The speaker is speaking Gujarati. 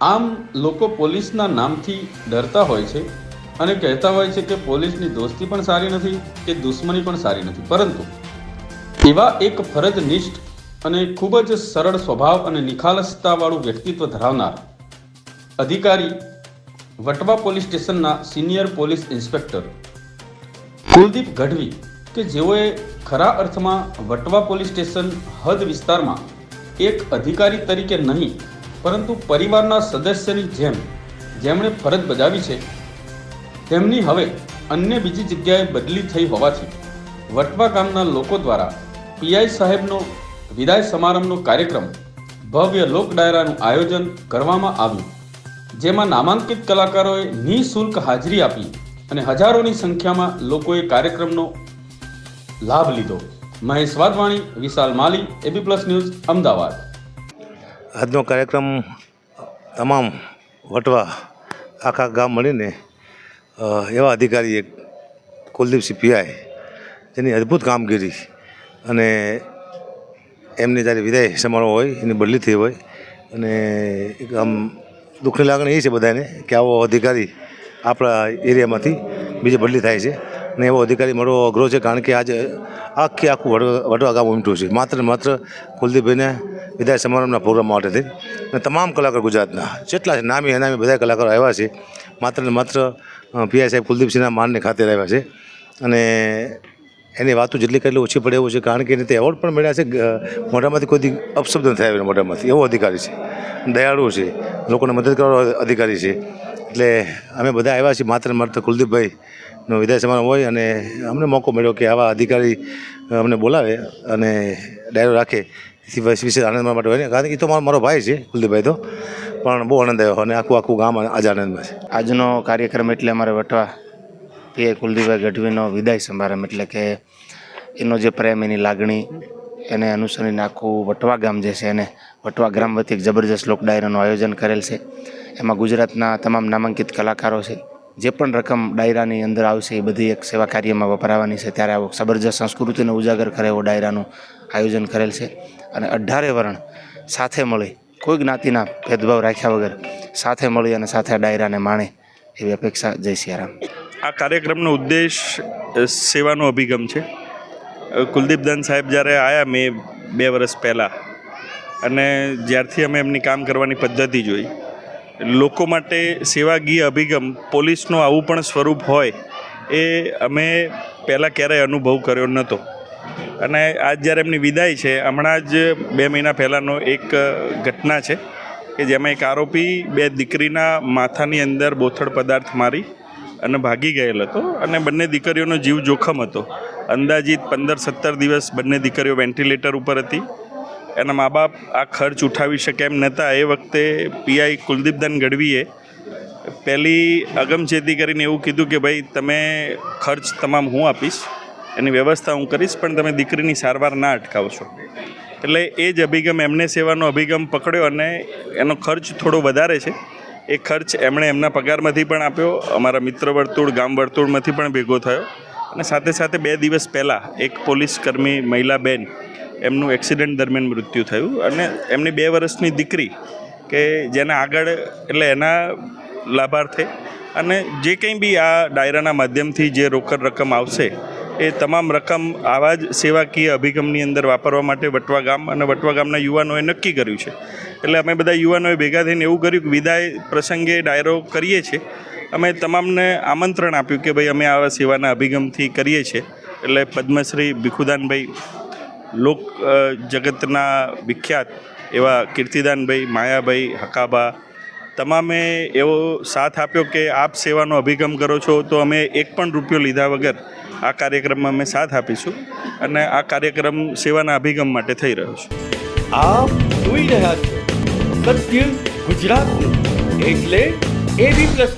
આમ લોકો પોલીસના નામથી ડરતા હોય છે અને કહેતા હોય છે કે પોલીસની દોસ્તી પણ સારી નથી, કે દુશ્મની પણ સારી નથી. પરંતુ એવા એક ફરજનિષ્ઠ અને ખૂબ જ સરળ સ્વભાવ અને નિખાલસતાવાળું વ્યક્તિત્વ ધરાવનાર અધિકારી વટવા પોલીસ સ્ટેશનના senior police inspector Kuldeep Gadhvi કે જેઓએ ખરા અર્થમાં વટવા પોલીસ સ્ટેશન હદ વિસ્તારમાં એક અધિકારી તરીકે નહીં પરંતુ પરિવારના સદસ્યની જેમ જેમણે ફરજ બજાવી છે, તેમની હવે અન્ય બીજી જગ્યાએ બદલી થઈ હોવાથી વટવા ગામના લોકો દ્વારા પીઆઈ સાહેબનો વિદાય સમારંભનો કાર્યક્રમ ભવ્ય લોક ડાયરાનું આયોજન કરવામાં આવ્યું, જેમાં નામાંકિત કલાકારોએ નિઃશુલ્ક હાજરી આપી અને હજારોની સંખ્યામાં લોકોએ કાર્યક્રમનો લાભ લીધો. Mahesh Vadhwani Vishal Mali, AB plus news, Ahmedabad. આજનો કાર્યક્રમ તમામ વટવા આખા ગામ મળીને એવા અધિકારી એક કુલદીપસિંહ પીઆઈ જેની અદ્ભુત કામગીરી અને એમની જ્યારે વિદાય સમારોહ હોય, એની બદલી થઈ હોય અને એક આમ દુઃખની લાગણી એ છે બધાને કે આવો અધિકારી આપણા એરિયામાંથી બીજે બદલી થાય છે અને એવો અધિકારી મળવો અઘરો છે કારણ કે આજે આખી આખું વડવા ગામ ઉમટ્યું છે. માત્ર માત્ર કુલદીપભાઈને વિદાય સમારંભના પ્રોગ્રામ માટેથી અને તમામ કલાકાર ગુજરાતના, જેટલા છે નામી અનામી બધા કલાકારો આવ્યા છે. માત્ર ને માત્ર પીઆઈ સાહેબ કુલદીપસિંહના માનને ખાતે આવ્યા છે. અને એની વાતો જેટલી કેટલી ઓછી પડે એવું છે, કારણ કે એને તે એવોર્ડ પણ મળ્યા છે મોઢામાંથી કોઈ અપશબ્દ ન થાય એના મોઢામાંથી, એવો અધિકારી છે. દયાળુ છે, લોકોને મદદ કરવાનો અધિકારી છે. એટલે અમે બધા આવ્યા છીએ માત્ર માત્ર કુલદીપભાઈનો વિદાય સમારંભ હોય અને અમને મોકો મળ્યો કે આવા અધિકારી અમને બોલાવે અને ડાયરો રાખે. વિશેષ આનંદ માટે હોય. ને કારણ કે એ તો મારો મારો ભાઈ છે, કુલદીપભાઈ તો. પણ બહુ આનંદ આવ્યો અને આખું આખું ગામ આજે આનંદમાં છે. આજનો કાર્યક્રમ એટલે અમારે વટવા પીએ કુલદીપભાઈ ગઢવીનો વિદાય સમારંભ. એટલે કે એનો જે પ્રેમ, એની લાગણી, એને અનુસરીને આખું વટવા ગામ જે છે, એને વટવા ગ્રામ વતી એક જબરજસ્ત લોક ડાયરાનું આયોજન કરેલ છે. એમાં ગુજરાતના તમામ નામાંકિત કલાકારો છે, જે પણ રકમ ડાયરાની અંદર આવશે એ બધી એક સેવા કાર્યમાં વપરાવાની છે. ત્યારે આવો જબરજસ્ત સંસ્કૃતિને ઉજાગર કરે એવો ડાયરાનું આયોજન કરેલ છે અને અઢારે વર્ણ સાથે મળી કોઈ જ્ઞાતિના ભેદભાવ રાખ્યા વગર સાથે મળી અને સાથે આ ડાયરાને માણે એવી અપેક્ષા જય સિયારામ. આ કાર્યક્રમનો ઉદ્દેશ સેવાનો અભિગમ છે. કુલદીપદાન સાહેબ જ્યારે આવ્યા મેં બે વર્ષ પહેલાં અને જ્યારથી અમે એમની કામ કરવાની પદ્ધતિ જોઈ લોકો માટે સેવાગી અભિગમ પોલીસનું આવું પણ સ્વરૂપ હોય એ અમે પહેલાં ક્યારેય અનુભવ કર્યો નહોતો. અને આજ જ્યારે એમની વિદાય છે, હમણાં જ બે મહિના પહેલાંનો એક ઘટના છે કે જેમાં એક આરોપી બે દીકરીના માથાની અંદર બોથડ પદાર્થ મારી અને ભાગી ગયેલ હતો અને બંને દીકરીઓનો જીવ જોખમ હતો. અંદાજિત પંદર સત્તર દિવસ બંને દીકરીઓ વેન્ટિલેટર ઉપર હતી. એના મા બાપ આ ખર્ચ ઉઠાવી શકે એમ નહોતા. એ વખતે પીઆઈ કુલદીપદાન ગઢવીએ પહેલી અગમચેતી કરીને એવું કીધું કે ભાઈ, તમે ખર્ચ તમામ હું આપીશ, એની વ્યવસ્થા હું કરીશ, પણ તમે દીકરીની સારવાર ના અટકાવશો. એટલે એ જ અભિગમ એમને સેવાનો અભિગમ પકડ્યો અને એનો ખર્ચ થોડો વધારે છે. એ ખર્ચ એમણે એમના પગારમાંથી પણ આપ્યો, અમારા મિત્ર વર્તુળ, ગામ વર્તુળમાંથી પણ ભેગો થયો. અને સાથે સાથે બે દિવસ પહેલાં એક પોલીસ કર્મી મહિલા બેન એમનું એક્સિડન્ટ દરમિયાન મૃત્યુ થયું અને એમની બે વર્ષની દીકરી કે જેને આગળ એટલે એના લાભાર્થે અને જે કંઈ બી આ ડાયરાના માધ્યમથી જે રોકડ રકમ આવશે એ તમામ રકમ આવા જ સેવાકીય અભિગમની અંદર વાપરવા માટે વટવા ગામ અને વટવા ગામના યુવાનોએ નક્કી કર્યું છે. એટલે અમે બધા યુવાનોએ ભેગા થઈને એવું કર્યું કે વિદાય પ્રસંગે ડાયરો કરીએ છીએ. અમે તમામને આમંત્રણ આપ્યું કે ભાઈ અમે આવા સેવાના અભિગમથી કરીએ છીએ. એટલે પદ્મશ્રી ભીખુદાનભાઈ લોક જગતના વિખ્યાત એવા કીર્તિદાનભાઈ, માયાભાઈ, હકાબા તમામે એવો સાથ આપ્યો કે આપ સેવાનો અભિગમ કરો છો તો અમે એક પણ રૂપિયો લીધા વગર આ કાર્યક્રમમાં અમે સાથ આપીશું અને આ કાર્યક્રમ સેવાના અભિગમ માટે થઈ રહ્યો છે. આપ જોઈ રહ્યા છો સત્ય ગુજરાતનું. એટલે એબી પ્લસ